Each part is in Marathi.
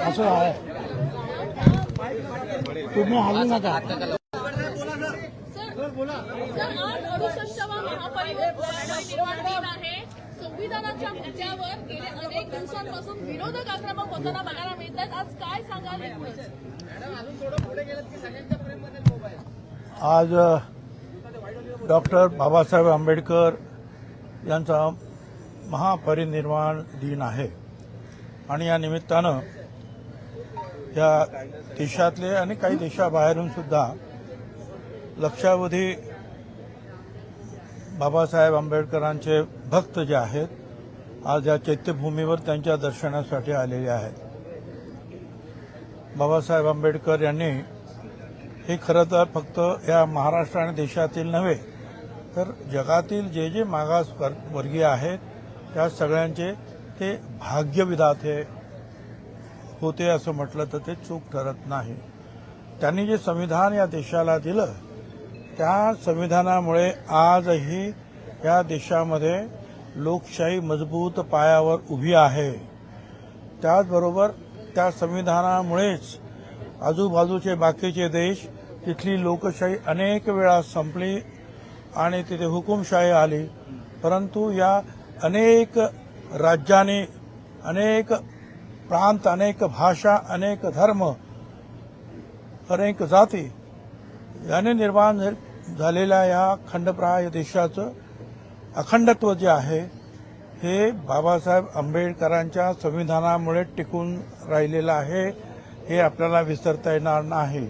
असं आहे. तुम्ही हलू नका. संविधानाच्या मुद्द्यावर गेले अनेक दिवसांपासून विरोधक आक्रमक होताना बघायला मिळतात आज काय सांगाल आज डॉक्टर बाबासाहेब आंबेडकर यांचा महापरिनिर्वाण दिन आहे. आणि या निमित्तानं या देशातले आणि काही देशाबाहेरून सुद्धा लक्षावधी बाबासाहेब आंबेडकरांचे भक्त जे आहेत आज या चैत्यभूमीवर त्यांच्या दर्शनासाठी आलेले आहेत. बाबासाहेब आंबेडकर यांनी हे खरं तर फक्त या महाराष्ट्र आणि देशातील नव्हे तर जगातील जे जे मागास वर्ग- वर्गीय आहेत त्या सगळ्यांचे ते भाग्यविधाते होते असं म्हटलं तर ते चूक ठरत नाही. त्यांनी जे संविधान या देशाला दिलं त्या संविधानामुळे आजही या देशामध्ये लोकशाही मजबूत पायावर उभी आहे. त्याचबरोबर त्या संविधानामुळेच आजूबाजूचे बाकीचे देश तिथली लोकशाही अनेक वेळा संपली आणि तिथे हुकुमशाही आली. परंतु या अनेक राज्याने अनेक प्रांत अनेक भाषा अनेक धर्म अनेक जाती याने निर्माण झालेल्या या खंडप्राय देशाचं अखंडत्व जे आहे हे बाबासाहेब आंबेडकरांच्या संविधानामुळे टिकून राहिलेलं आहे हे आपल्याला विसरता येणार नाही.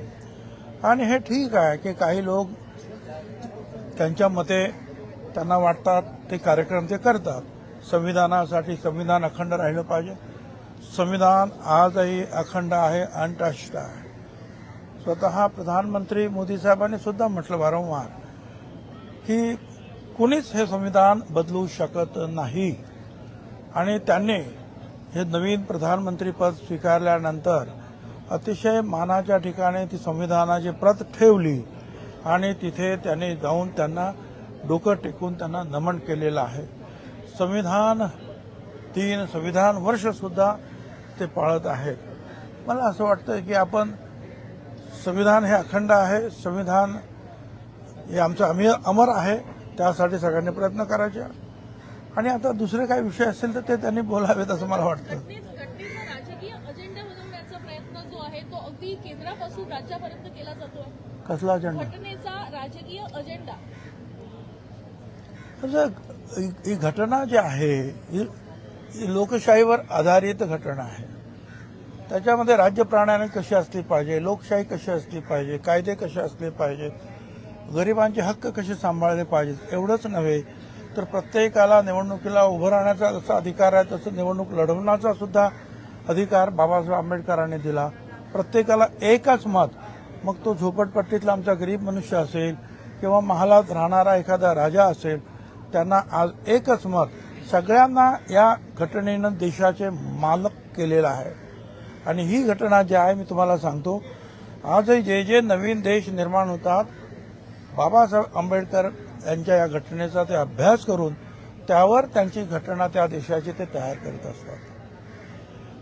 आणि हे ठीक आहे की काही लोक त्यांच्या मते त्यांना वाटतात ते कार्यक्रम ते करतात. संविधानासाठी संविधान अखंड राहिलं पाहिजे. संविधान आजही अखंड आहे अनटस्ट आहे. स्वतः प्रधानमंत्री मोदी साहेबांनी सुद्धा म्हटलं वारंवार की कुणीच हे संविधान बदलू शकत नाही. आणि त्यांनी हे नवीन प्रधानमंत्रीपद स्वीकारल्यानंतर अतिशय मानाच्या ठिकाणी ती संविधानाची प्रत ठेवली आणि तिथे त्यांनी जाऊन त्यांना डोकं टेकून त्यांना नमन केलेलं आहे. संविधान तीन संविधान वर्ष सुद्धा ते पाळत आहेत. मला असं वाटतं की आपण संविधान हे अखंड आहे संविधान हे आमचं आम्ही अमर आहे त्यासाठी सगळ्यांनी प्रयत्न करायचे. आणि आता दुसरे काही विषय असतील तर ते त्यांनी बोलावेत असं मला वाटतं. कसला अजेंडा राजकीय अजेंडा म्हणजे ही घटना जी आहे ही लोकशाहीवर आधारित घटना आहे. त्याच्यामध्ये राज्य प्राण्याने कशी असली पाहिजे लोकशाही कशी असली पाहिजे कायदे कसे असले पाहिजेत गरिबांचे हक्क कसे सांभाळले पाहिजेत एवढंच नव्हे तर प्रत्येकाला निवडणुकीला उभं राहण्याचा जसा अधिकार आहे तसं निवडणूक लढवण्याचा सुद्धा अधिकार बाबासाहेब आंबेडकरांनी दिला. प्रत्येकाला एकच मत मग तो झोपडपट्टीतला आमचा गरीब मनुष्य असेल किंवा महालात राहणारा एखादा राजा असेल त्यांना आज एकच मत सगळ्यांना या घटनेनं देशाचे मालक केलेलं आहे. आणि ही घटना जी आहे मी तुम्हाला सांगतो आजही जे जे नवीन देश निर्माण होतात बाबासाहेब आंबेडकर यांच्या या घटनेचा ते अभ्यास करून त्यावर त्यांची घटना त्या देशाची ते तयार करीत असतात.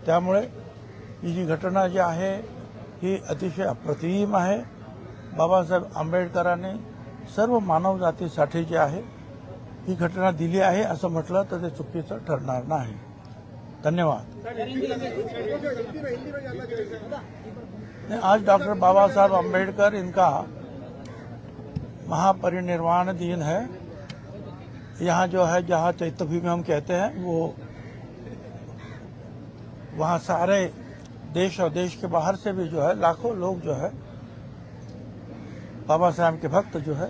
त्यामुळे ही जी घटना जी आहे ही अतिशय अप्रतिम आहे. बाबासाहेब आंबेडकरांनी सर्व मानवजातीसाठी जे आहे ही घटना दिली आहे असं म्हटलं तर ते चुकीचं ठरणार नाही. धन्यवाद. आज डॉक्टर बाबा साहब अंबेडकर इनका महापरिनिर्वाण दिन है. यहाँ जो है, जहाँ चैत्यभूमि हम कहते हैं, वो वहाँ सारे देश और देश के बाहर से भी जो है, लाखों लोग जो है बाबा साहब के भक्त जो है,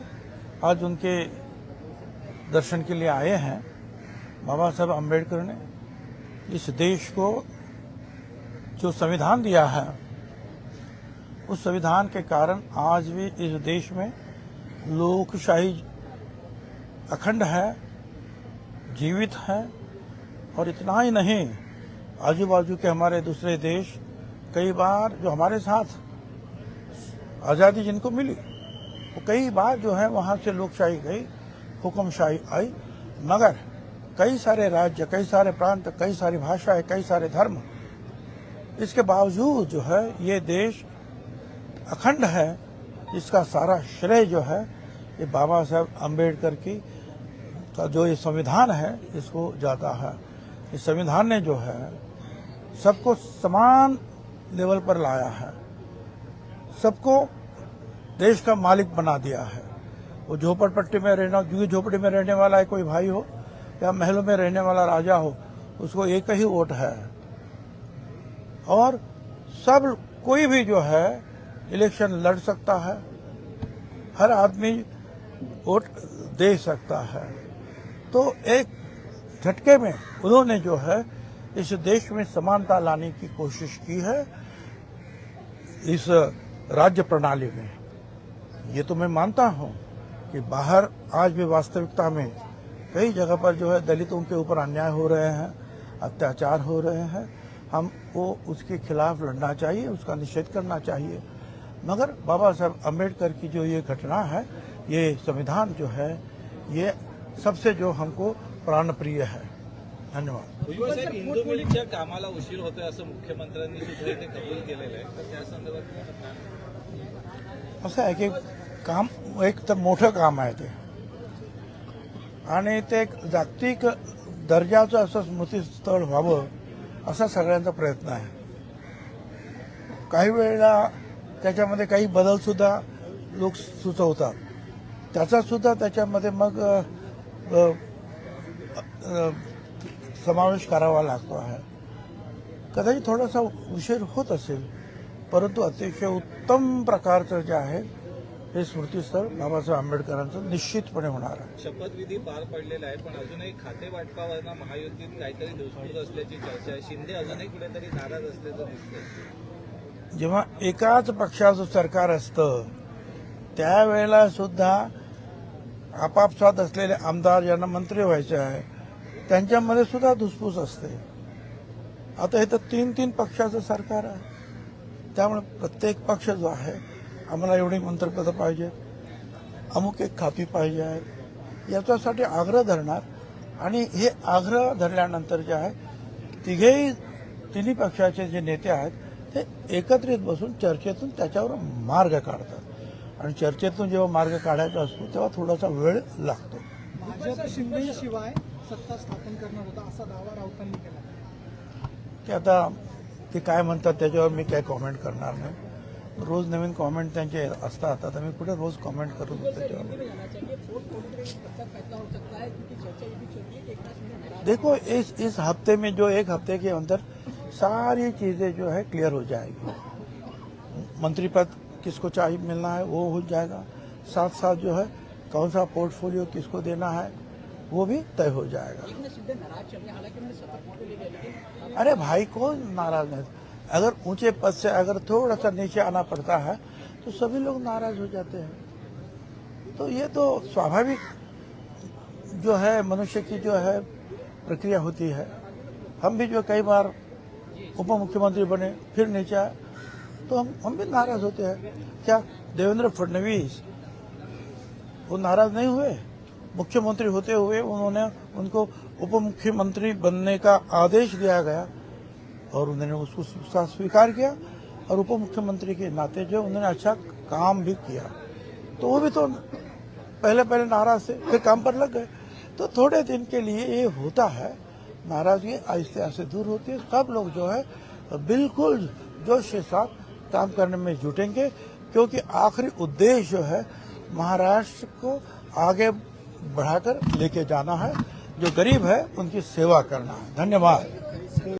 आज उनके दर्शन के लिए आए हैं, बाबा साहब अंबेडकर ने इस देश को जो संविधान दिया है, उस संविधान के कारण आज भी इस देश में लोकशाही अखंड है, जीवित है, और इतना ही नहीं आजू बाजू के हमारे दूसरे देश कई बार जो हमारे साथ आज़ादी जिनको मिली, वो कई बार जो है वहाँ से लोकशाही गई। हुक्मशाही आई। मगर कई सारे राज्य, कई सारे प्रांत, कई सारी भाषाएँ, कई सारे धर्म, इसके बावजूद जो है, ये देश अखंड है, इसका सारा श्रेय जो है, ये बाबा साहेब अंबेडकर की, का जो ये संविधान है, इसको जाता है। इस संविधान ने जो है, सबको समान लेवल पर लाया है। सबको देश का मालिक बना दिया है। वो झोपड़पट्टी में रहना जो झोपड़ी में रहने वाला है, कोई भाई हो या महलों में रहने वाला राजा हो, उसको एक ही वोट है। और सब कोई भी जो है, इलेक्शन लड़ सकता है। हर आदमी वोट दे सकता है। तो एक झटके में उन्होंने जो है, इस देश में समानता लाने की कोशिश की है, इस राज्य प्रणाली में। ये तो मैं मानता हूँ। कि बाहर आज भी वास्तविकता में कई जगह पर जो है दलितों के ऊपर अन्याय हो रहे हैं, अत्याचार हो रहे हैं। हम वो उसके खिलाफ लड़ना चाहिए, उसका निषेध करना चाहिए। मगर बाबा साहब अंबेडकर की जो ये घटना है, ये संविधान जो है, ये सबसे जो हमको प्राणप्रिय है। धन्यवाद। असं आहे की काम एक तर मोठं काम आहे ते. आणि ते एक जागतिक दर्जाचं असं स्मृतीस्थळ व्हावं असा सगळ्यांचा प्रयत्न आहे. काही वेळेला त्याच्यामध्ये काही बदलसुद्धा लोक सुचवतात. त्याचासुद्धा त्याच्यामध्ये मग समावेश करावा लागतो आहे. कदाचित थोडासा उशीर होत असेल परंतु अतिशय उत्तम प्रकारचं जे आहे हे स्मृतीस्थळ बाबासाहेब आंबेडकरांचं निश्चितपणे होणार आहे. शपथविधी पार पडलेला आहे पण अजूनही खाते वाटपावरनं महायुतीत काहीतरी धुसफूस असल्याची चर्चा आहे. शिंदे अजूनही कुठेतरी नाराज असल्याचं दिसतंय. जेव्हा एकाच पक्षाचं सरकार असतं त्यावेळेला सुद्धा आपापसात असलेले आमदार ज्यांना मंत्री व्हायचे आहे त्यांच्यामध्ये सुद्धा धुसफूस असते. आता हे तर तीन तीन पक्षाचं सरकार आहे. त्यामुळे प्रत्येक पक्ष जो आहे आम्हाला एवढी मंत्रिपदं पाहिजे अमुक एक खाती पाहिजे आहेत याच्यासाठी आग्रह धरणार. आणि हे आग्रह धरल्यानंतर जे आहे तिघेही तिन्ही पक्षाचे जे नेते आहेत ते एकत्रित बसून चर्चेतून त्याच्यावर मार्ग काढतात. आणि चर्चेतून जेव्हा मार्ग काढायचा असतो तेव्हा थोडासा वेळ लागतो. शिंदेशिवाय सत्ता स्थापन करणार होता असा दावा राऊतांनी केला. ते आता ते काय म्हणतात त्याच्यावर मी काय कॉमेंट करणार नाही. रोज नवीन कॉमेंट त्यांचे असतात. आता मी कुठे रोज कॉमेंट करत होतो त्याच्यावर? देखो इस इस हफ़्ते में जो एक हफ़्ते के अंदर सारी चीज़ें जो है क्लियर हो जाएगी। मंत्री पद किसको चाहिए मिलना है वो हो जाएगा। साथ साथ जो है कौन सा पोर्टफोलियो किसको देना है वो भी तय हो जाएगा। अरे भाई कौन नाराज़ नहीं अगर ऊँचे पद से अगर थोड़ा सा नीचे आना पड़ता है तो सभी लोग नाराज़ हो जाते हैं। तो ये तो स्वाभाविक जो है, मनुष्य की जो है प्रक्रिया होती है। हम भी जो कई बार उप मुख्यमंत्री बने, फिर नीचे आए तो हम हम भी नाराज़ होते हैं। क्या देवेंद्र फडणवीस वो नाराज़ नहीं हुए? मुख्यमंत्री होते हुए उन्होंने उनको उप मुख्यमंत्री बनने का आदेश दिया गया। और उन्होंने उसको स्वी- स्वीकार किया और उप मुख्यमंत्री के नाते जो उन्होंने अच्छा काम भी किया। तो वो भी तो पहले पहले नाराज़ थे, फिर काम पर लग गए। तो थोड़े दिन के लिए ये होता है, नाराज़गी आहिस्ते आहिस्ते दूर होती है। सब लोग जो है, बिल्कुल जोश के साथ काम करने में जुटेंगे, क्योंकि आखिरी उद्देश्य जो है, महाराष्ट्र को आगे बढ़ाकर लेके जाना है। जो गरीब है, उनकी सेवा करना है। धन्यवाद।